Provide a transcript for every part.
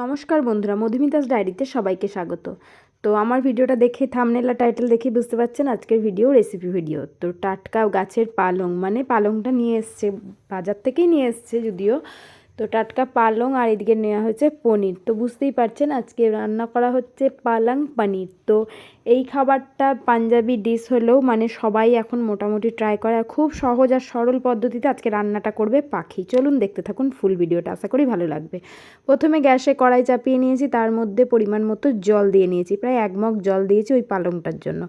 নমস্কার বন্ধুরা, মধুমিতাস ডায়েরিতে সবাইকে স্বাগত। তো আমার ভিডিওটা দেখে থামনেলা টাইটেল দেখে বুঝতে পারছেন আজকের ভিডিও রেসিপি ভিডিও তো টাটকা গাছের পালং মানে পালংটা নিয়ে এসছে, বাজার থেকেই নিয়ে এসছে যদিও। তো টাটকা পালং আর এদিকে নেওয়া হয়েছে পনির। তো বুঝতেই পারছেন, আজকে রান্না করা হচ্ছে পালং পনির। তো এই খাবারটা পাঞ্জাবি ডিশ হলেও মানে সবাই এখন মোটামুটি ট্রাই করে আর খুব সহজ আর সরল পদ্ধতিতে আজকে রান্নাটা করবে পাখি। চলুন দেখতে থাকুন ফুল ভিডিওটা, আশা করি ভালো লাগবে। প্রথমে গ্যাসে কড়াই চাপিয়ে নিয়েছি, তার মধ্যে পরিমাণ মতো জল দিয়ে নিয়েছি, প্রায় এক মগ জল দিয়েছি ওই পালংটার জন্য।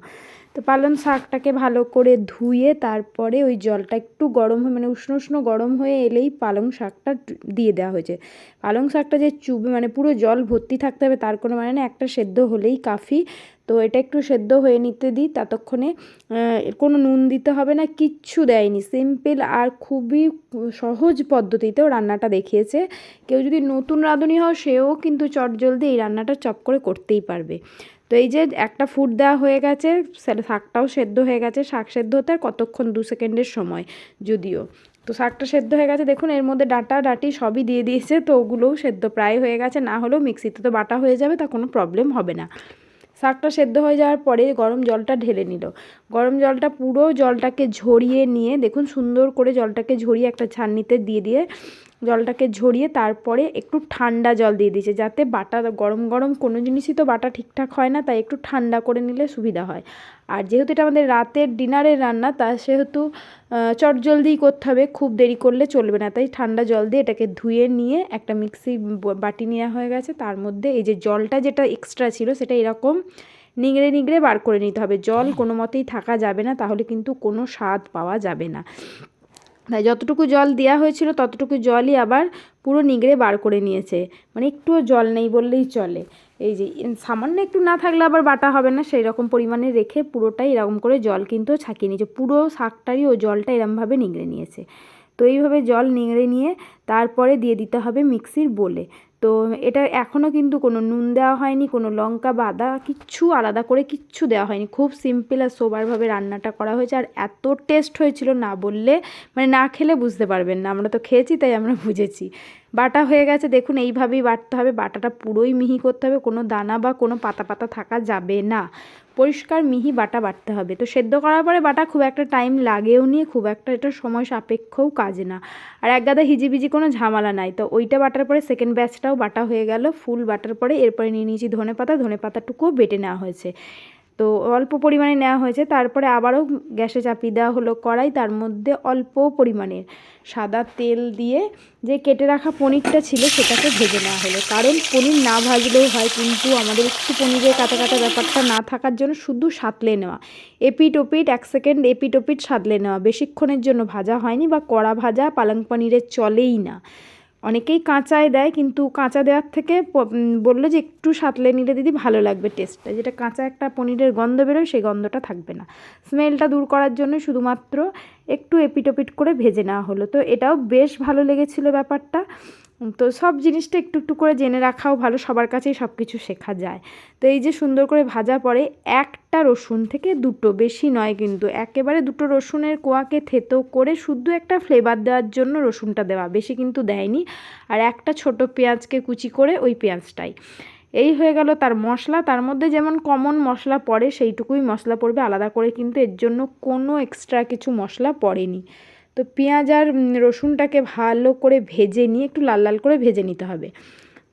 তো পালং শাকটাকে ভালো করে ধুয়ে তারপরে ওই জলটা একটু গরম হয়ে মানে উষ্ণ উষ্ণ গরম হয়ে এলেই পালং শাকটা দিয়ে দেওয়া হয়েছে। পালং শাকটা যে চুবে মানে পুরো জল ভর্তি থাকতে হবে তার কোনো মানে না, একটা সেদ্ধ হলেই কাফি। তো এটা একটু সেদ্ধ হয়ে নিতে দিই, ততক্ষণে কোনো নুন দিতে হবে না, কিচ্ছু দেয়নি। সিম্পল আর খুবই সহজ পদ্ধতিতেও রান্নাটা দেখিয়েছে। কেউ যদি নতুন রাঁধুনি হয় সেও কিন্তু চটজলদি এই রান্নাটা চপ করে করতেই পারবে। তো এই যে একটা ফুট দেওয়া হয়ে গেছে শাকটাও সেদ্ধ হয়ে গেছে। শাক সেদ্ধ হতে আর কতক্ষণ? দু সেকেন্ডের সময় যদিও। তো শাকটা সেদ্ধ হয়ে গেছে, দেখুন এর মধ্যে ডাটা ডাটি সবই দিয়ে দিয়েছে, তো ওগুলোও সেদ্ধ প্রায় হয়ে গেছে। না হলেও মিক্সিতে তো বাটা হয়ে যাবে, তা কোনো প্রবলেম হবে না। শাকটা সেদ্ধ হয়ে যাওয়ার পরে গরম জলটা ঢেলে নিল। গরম জলটা পুরো জলটাকে ঝরিয়ে নিয়ে, দেখুন সুন্দর করে জলটাকে ঝরিয়ে একটা ছাননিতে দিয়ে দিয়ে জলটাকে ঝরিয়ে তারপরে একটু ঠান্ডা জল দিয়ে দিয়েছে, যাতে বাটা গরম গরম কোনো জিনিসই তো বাটা ঠিকঠাক হয় না, তাই একটু ঠান্ডা করে নিলে সুবিধা হয়। আর যেহেতু এটা আমাদের রাতের ডিনারের রান্না, তা সেহেতু চট জলদিই করতে হবে, খুব দেরি করলে চলবে না। তাই ঠান্ডা জল দিয়ে এটাকে ধুয়ে নিয়ে একটা মিক্সি বাটি নেওয়া হয়ে গেছে। তার মধ্যে এই যে জলটা যেটা এক্সট্রা ছিল, সেটা এরকম নিংড়ে নিংড়ে বার করে নিতে হবে। জল কোনো মতেই থাকা যাবে না, তাহলে কিন্তু কোনো স্বাদ পাওয়া যাবে না। তাই যতটুকু জল দেওয়া হয়েছিল ততটুকু জলই আবার পুরো নিগড়ে বার করে নিয়েছে। মানে একটুও জল নেই বললেই চলে। এই যে সামান্য একটু না থাকলে আবার বাটা হবে না সেই রকম পরিমাণে রেখে পুরোটাই এরকম করে জল কিন্তু ছাকিয়ে নিয়েছে। পুরো শাকটারই ও জলটা এরমভাবে নিংড়ে নিয়েছে। তো এইভাবে জল নিংড়ে নিয়ে তারপরে দিয়ে দিতে হবে মিক্সির বলে। তো এটা এখনও কিন্তু কোনো নুন দেওয়া হয়নি, কোনো লঙ্কা বাদা কিচ্ছু আলাদা করে কিচ্ছু দেওয়া হয়নি। খুব সিম্পল আর সোবারভাবে রান্নাটা করা হয়েছে আর এত টেস্ট হয়েছিল না বললে মানে না খেলে বুঝতে পারবেন না। আমরা তো খেয়েছি, তাই আমরা বুঝেছি। বাটা হয়ে গেছে, দেখুন এইভাবেই বাটতে হবে। বাটাটা পুরোই মিহি করতে হবে, কোনো দানা বা কোনো পাতা পাতা থাকা যাবে না। পরিষ্কার মিহি বাটা বাটতে হবে। তো সেদ্ধ করার পরে বাটা খুব একটা টাইম লাগেও নিয়ে খুব একটা এটা সময় সাপেক্ষও কাজ না। আর এক গাদা হিজিবিজি কোনো ঝামেলা নাই। তো ওইটা বাটার পরে সেকেন্ড ব্যাচটাও বাটা হয়ে গেল, ফুল বাটার পরে এরপরে নিয়ে নিয়েছি ধনে পাতা ধনে পাতাটুকুও বেটে নেওয়া হয়েছে। তো অল্প পরিমাণে নেওয়া হয়েছে। তারপরে আবারও গ্যাসে চাপিয়ে দেওয়া হলো কড়াই। তার মধ্যে অল্প পরিমাণের সাদা তেল দিয়ে যে কেটে রাখা পনিরটা ছিল সেটাকে ভেজে নেওয়া হলো। কারণ পনির না ভাজলেও হয়, কিন্তু আমাদের একটু পনিরের কাটা কাটা ব্যাপারটা না থাকার জন্য শুধু সাতলে নেওয়া। এপিট ওপিট এক সেকেন্ড এপিট ওপিট সাতলে নেওয়া। বেশিক্ষণের জন্য ভাজা হয়নি বা কড়া ভাজা পালং পনিরের চলেই না। অনেকেই কাঁচায় দেয়, কিন্তু কাঁচা দেওয়ার থেকে বলল যে একটু সাতলে নিলে দিদি ভালো লাগবে টেস্টটা যেটা কাঁচা একটা পনিরের গন্ধ বেরোয় সেই গন্ধটা থাকবে না। স্মেলটা দূর করার জন্য শুধুমাত্র একটু এপিটোপিট করে ভেজে নেওয়া হলো। তো এটাও বেশ ভালো লেগেছিলো ব্যাপারটা। তো সব জিনিসটা একটু একটু করে জেনে রাখাও ভালো, সবার কাছেই সব কিছু শেখা যায়। তো এই যে সুন্দর করে ভাজা পরে একটা রসুন থেকে দুটো, বেশি নয় কিন্তু, একেবারে দুটো রসুনের কোয়াকে থেতো করে শুধু একটা ফ্লেভার দেওয়ার জন্য রসুনটা দেওয়া, বেশি কিন্তু দেয়নি। আর একটা ছোট পেঁয়াজকে কুচি করে ওই পেঁয়াজটাই। এই হয়ে গেল তার মশলা, তার মধ্যে যেমন কমন মশলা পড়ে সেইটুকুই মশলা পড়বে, আলাদা করে কিন্তু এর জন্য কোনো এক্সট্রা কিছু মশলা পড়েনি। তো পেঁয়াজ আর রসুনটাকে ভালো করে ভেজে নিয়ে একটু লাল লাল করে ভেজে নিতে হবে।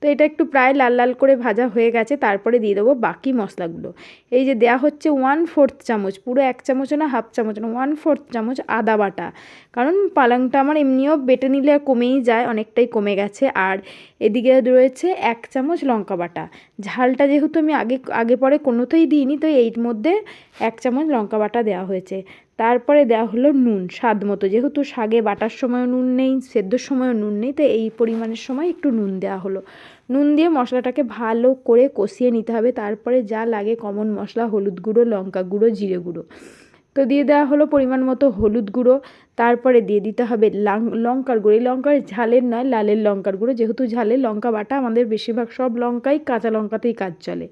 তো এটা একটু প্রায় লাল লাল করে ভাজা হয়ে গেছে, তারপরে দিয়ে দেবো বাকি মশলাগুলো। এই যে দেয়া হচ্ছে ওয়ান ফোর্থ চামচ, পুরো এক চামচ না হাফ চামচ না ওয়ান ফোর্থ চামচ আদা বাটা। কারণ পালংটা আমার এমনিও বেটে নিলে কমেই যায়, অনেকটাই কমে গেছে। আর এদিকে রয়েছে এক চামচ লঙ্কা বাটা। ঝালটা যেহেতু আমি আগে আগে পরে কোনোতেই দিইনি, তো এর মধ্যে এক চামচ লঙ্কা বাটা দেওয়া হয়েছে। তারপরে দেওয়া হলো নুন, স্বাদ মতো। যেহেতু শাগে বাটার সময়ও নুন নেই, সেদ্ধর সময়ও নুন নেই, তো এই পরিমাণের সময় একটু নুন দেওয়া হলো। নুন দিয়ে মশলাটাকে ভালো করে কষিয়ে নিতে হবে। তারপরে যা লাগে কমন মশলা, হলুদ গুঁড়ো, লঙ্কা গুঁড়ো, জিরে গুঁড়ো। তো দিয়ে দেওয়া হলো পরিমাণ মতো হলুদ গুঁড়ো। তারপরে দিয়ে দিতে হবে লঙ্কার গুঁড়ো। এই লঙ্কার ঝালের নয়, লালের লঙ্কার গুঁড়ো। যেহেতু ঝালের লঙ্কা বাটা আমাদের বেশিরভাগ সব লঙ্কাই কাঁচা লঙ্কাতেই কাজ চলে।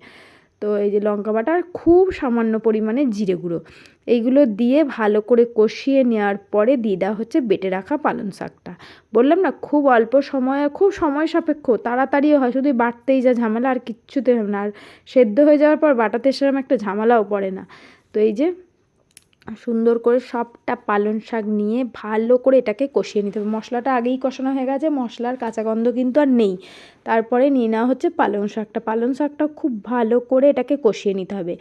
তো এই যে লঙ্কা বাটা আর খুব সামান্য পরিমাণে জিরে গুঁড়ো। এইগুলো দিয়ে ভালো করে কষিয়ে নেওয়ার পরে দিয়ে দেওয়া হচ্ছে বেটে রাখা পালং শাকটা। বললাম না, খুব অল্প সময়, খুব সময় সাপেক্ষ। তাড়াতাড়িও হয়, শুধু বাটতেই যা ঝামেলা আর কিচ্ছুতে হবে না। আর সেদ্ধ হয়ে যাওয়ার পর বাটাতে সেরকম একটা ঝামেলাও পড়ে না। তো এই যে সুন্দর করে সবটা পালং শাক নিয়ে ভালো করে এটাকে কষিয়ে নিতে হবে। মশলাটা আগেই কষানো হয়ে গেছে, মশলার কাঁচা গন্ধ কিন্তু আর নেই। তারপরে নিয়ে নেওয়া হচ্ছে পালং শাকটা। পালং শাকটা খুব ভালো করে এটাকে কষিয়ে নিতে হবে।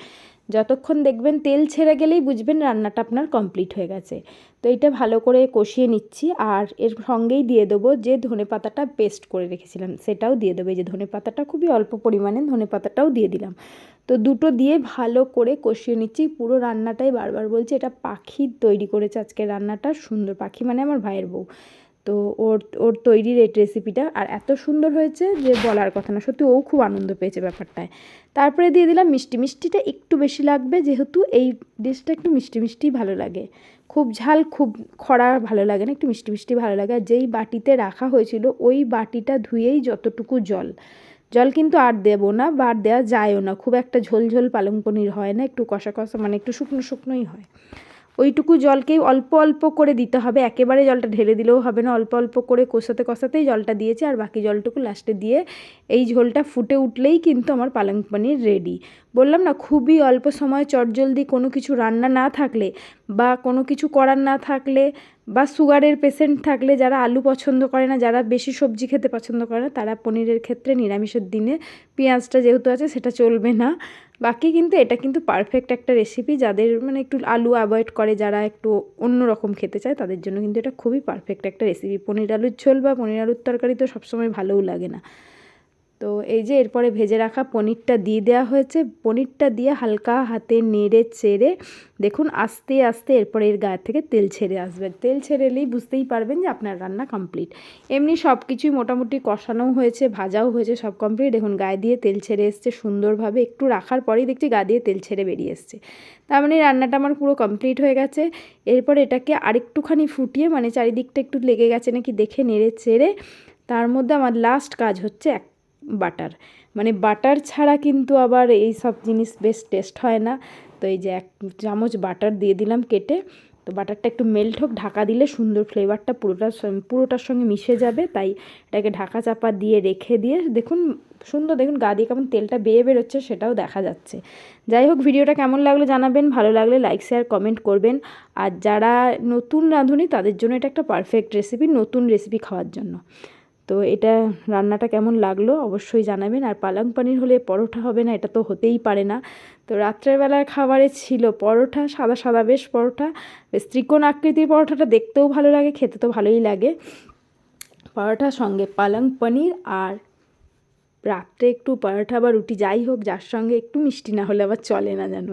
যতক্ষণ দেখবেন তেল ছেড়ে গেলেই বুঝবেন রান্নাটা আপনার কমপ্লিট হয়ে গেছে। তো এটা ভালো করে কষিয়ে নিচ্ছি আর এর সঙ্গেই দিয়ে দেবো যে ধনে পাতাটা পেস্ট করে রেখেছিলাম, সেটাও দিয়ে দেবো। এই যে ধনে পাতাটা খুবই অল্প পরিমাণে ধনে পাতাটাও দিয়ে দিলাম। তো দুটো দিয়ে ভালো করে কষিয়ে নিচ্ছি। পুরো রান্নাটাই বারবার বলছি, এটা পাখি তৈরি করেছে আজকে রান্নাটা, সুন্দর পাখি মানে আমার ভাইয়ের বউ। তো ওর ওর তৈরির এই রেসিপিটা আর এত সুন্দর হয়েছে যে বলার কথা না, সত্যি ও খুব আনন্দ পেয়েছে ব্যাপারটায়। তারপরে দিয়ে দিলাম মিষ্টি। মিষ্টিটা একটু বেশি লাগবে, যেহেতু এই ডিশটা একটু মিষ্টি মিষ্টিই ভালো লাগে। খুব ঝাল, খুব খরা ভালো লাগে না, একটু মিষ্টি মিষ্টি ভালো লাগে। আর যেই বাটিতে রাখা হয়েছিল, ওই বাটিটা ধুয়েই যতটুকু জল। জল কিন্তু আর দেবো না বা আর দেওয়া যায়ও না। খুব একটা ঝোল ঝোল পালং পনির হয় না, একটু কষা কষা মানে একটু শুকনো শুকনোই হয়। ওইটুকু জলকেই অল্প অল্প করে দিতে হবে। একেবারে জলটা ঢেলে দিলেও হবে না। অল্প অল্প করে কষাতে কষাতেই জলটা দিয়েছে। আর বাকি জলটুকু লাস্টে দিয়ে এই ঝোলটা ফুটে উঠলেই কিন্তু আমার পালং পনির রেডি বললাম না, খুবই অল্প সময় চটজলদি কোনো কিছু রান্না না থাকলে বা কোনো কিছু করার না থাকলে বা সুগারের পেশেন্ট থাকলে যারা আলু পছন্দ করে না, যারা বেশি সবজি খেতে পছন্দ করে না, তারা পনিরের ক্ষেত্রে নিরামিষের দিনে পেঁয়াজটা যেহেতু আছে সেটা চলবে না। বাকি কিন্তু এটা কিন্তু পারফেক্ট একটা রেসিপি যাদের মানে একটু আলু অ্যাভয়েড করে, যারা একটু অন্য রকম খেতে চায়, তাদের জন্য কিন্তু এটা খুবই পারফেক্ট একটা রেসিপি পনির আলুর ঝোল বা পনির আলুর তরকারি তো সবসময় ভালোও লাগে না। তো এই যে এরপরে ভেজে রাখা পনিরটা দিয়ে দেওয়া হয়েছে, পনিরটা দিয়ে হালকা হাতে নেড়ে চেড়ে দেখুন আস্তে আস্তে এরপরে এর গায়ে থেকে তেল ছেড়ে আসবে। তেল ছেড়েলেই বুঝতেই পারবেন যে আপনার রান্না কমপ্লিট। এমনি সব কিছুই মোটামুটি কষানোও হয়েছে, ভাজাও হয়েছে সব কমপ্লিট। দেখুন গায়ে দিয়ে তেল ছেড়ে এসছে সুন্দরভাবে, একটু রাখার পরেই দেখছি গা দিয়ে তেল ছেড়ে বেরিয়ে এসছে। তার মানে রান্নাটা আমার পুরো কমপ্লিট হয়ে গেছে। এরপর এটাকে আরেকটুখানি ফুটিয়ে মানে চারিদিকটা একটু লেগে গেছে নাকি দেখে নেড়ে চেড়ে, তার মধ্যে আমার লাস্ট কাজ হচ্ছে এক বাটার। মানে বাটার ছাড়া কিন্তু আবার এই সব জিনিস বেশ টেস্ট হয় না। তো এই যে এক চামচ বাটার দিয়ে দিলাম কেটে, তো বাটারটা একটু মেল্ট হোক, ঢাকা দিলে সুন্দর ফ্লেভারটা পুরোটা পুরোটার সঙ্গে মিশে যাবে। তাই এটাকে ঢাকা চাপা দিয়ে রেখে দিয়ে, দেখুন সুন্দর, দেখুন গা দিয়ে কেমন তেলটা বেয়ে বেরোচ্ছে, সেটাও দেখা যাচ্ছে। যাই হোক, ভিডিওটা কেমন লাগল জানাবেন, ভালো লাগলে লাইক শেয়ার কমেন্ট করবেন। আর যারা নতুন রাঁধুনি, তাদের জন্য এটা একটা পারফেক্ট রেসিপি নতুন রেসিপি খাওয়ার জন্য। তো এটা রান্নাটা কেমন লাগল অবশ্যই জানাবেন। আর পালং পানির হলে পরোটা হবে না, এটা তো হতেই পারে না। তো রাত্রের বেলার খাবারে ছিল পরোটা, সাদা সাদা বেশ পরোটা, বেশ ত্রিকোণ আকৃতির পরোটাটা দেখতেও ভালো লাগে, খেতে তো ভালোই লাগে। পরোটার সঙ্গে পালং পনির আর রাত্রে একটু পরোটা বা রুটি যাই হোক, যার সঙ্গে একটু মিষ্টি না হলে আবার চলে না যেন।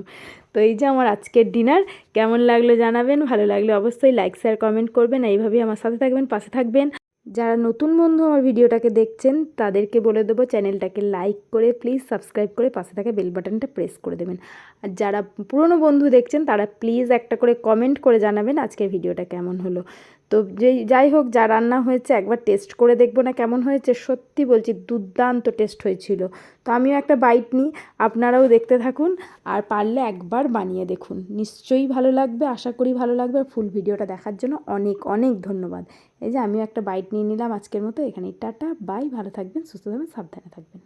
তো এই যে আমার আজকের ডিনার, কেমন লাগল জানাবেন, ভালো লাগলে অবশ্যই লাইক, শেয়ার, কমেন্ট করবেন। এইভাবেই আমার সাথে থাকবেন, পাশে থাকবেন। যারা নতুন বন্ধু আমার ভিডিওটাকে দেখছেন, তাদেরকে বলে দেবো চ্যানেলটাকে লাইক করে, প্লিজ সাবস্ক্রাইব করে পাশে থাকা বেল বাটনটা প্রেস করে দেবেন। আর যারা পুরনো বন্ধু দেখছেন, তারা প্লিজ একটা করে কমেন্ট করে জানাবেন আজকের ভিডিওটা কেমন হলো। তো যেই, যাই হোক, যা রান্না হয়েছে একবার টেস্ট করে দেখব না কেমন হয়েছে। সত্যি বলছি, দুর্দান্ত টেস্ট হয়েছিল। তো আমিও একটা বাইট নিই, আপনারাও দেখতে থাকুন আর পারলে একবার বানিয়ে দেখুন। নিশ্চয়ই ভালো লাগবে, আশা করি ভালো লাগবে। আর ফুল ভিডিওটা দেখার জন্য অনেক অনেক ধন্যবাদ। এই যে আমিও একটা বাইট নিয়ে নিলাম আজকের মতো। এখানেই টাটা বাই ভালো থাকবেন, সুস্থ থাকবেন, সাবধানে থাকবেন।